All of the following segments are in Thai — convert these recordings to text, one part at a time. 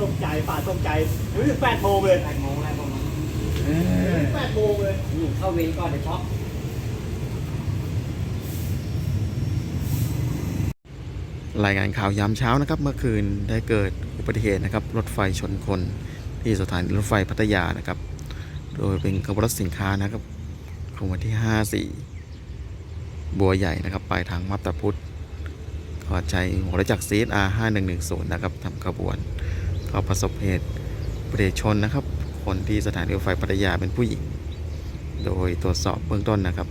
ตกใจป่าตกใจรู้สึกแปดโมงเลยแปดโมงแล้วประมาณแปดโมงเลยหนูเข้าเวรก่อนเดี๋ยวช็อกรายงานข่าวยามเช้านะครับ เมื่อคืนได้เกิดอุบัติเหตุนะครับ รถไฟชนคนที่สถานีรถไฟพัทยานะครับ โดยเป็นขบวนรถสินค้านะครับของวันที่ 54 บัวใหญ่นะครับปลายทางมัตตพุทธ ก็ใช้หัวรจักร CSR 5110 นะครับทำขบวน ก็ประสบเหตุอุบัติเหตุชนนะครับ คนที่สถานีรถไฟพัทยาเป็นผู้หญิง โดยตรวจสอบเบื้องต้นนะครับ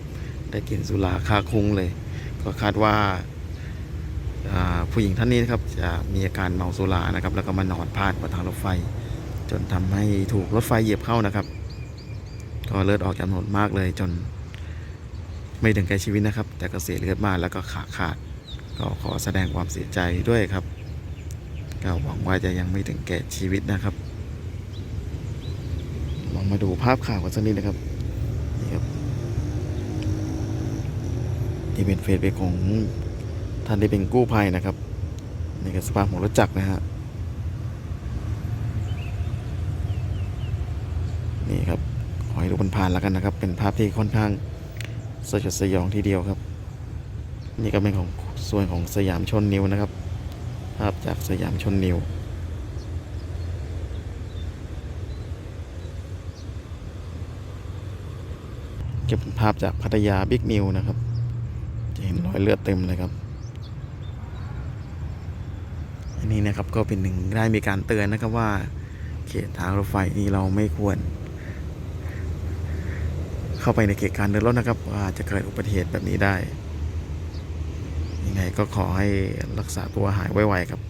ได้กลิ่นสุราคาคุ้งเลย ก็คาดว่าาผู้หญิงท่านนี้นะครับจะมีอาการเมาสุรานะครับ แล้วก็มานอนพาดบนทางรถไฟ จนทำให้ถูกรถไฟเหยียบเข้านะครับ ก็เลือดออกจำนวนมากเลยจนไม่ถึงแก่ชีวิตนะครับ แต่ก็เสียเลือดมากแล้วก็ขาขาด ก็ขอแสดงความเสียใจด้วยครับก็หวังว่าจะยังไม่ถึงแก่ชีวิตนะครับลองมาดูภาพข่าวกันสักนิดนะครับนี่ครับนี่เป็นเฟซบุ๊กของท่านที่เป็นกู้ภัยนะครับนี่คือสภาพของรถจักรนะฮะนี่ครับขอให้ดูมันผ่านๆแล้วกันนะครับ เป็นภาพที่ค่อนข้างสยดสยองทีเดียวครับ นี่ก็เป็นของ ส่วนของสยามชนนิวนะครับ ภาพจากสยามชนนิวเก็บเป็นภาพจากพัทยาบิ๊กนิวนะครับ จะเห็นรอยเลือดเต็มเลยครับ อันนี้นะครับก็เป็นหนึ่งได้มีการเตือนนะครับว่า เขตทางรถไฟนี้เราไม่ควร เข้าไปในเขตการเดินรถนะครับว่าจะเกิดอุบัติเหตุแบบนี้ได้ ยังไงก็ขอให้รักษาตัวหายไวๆครับ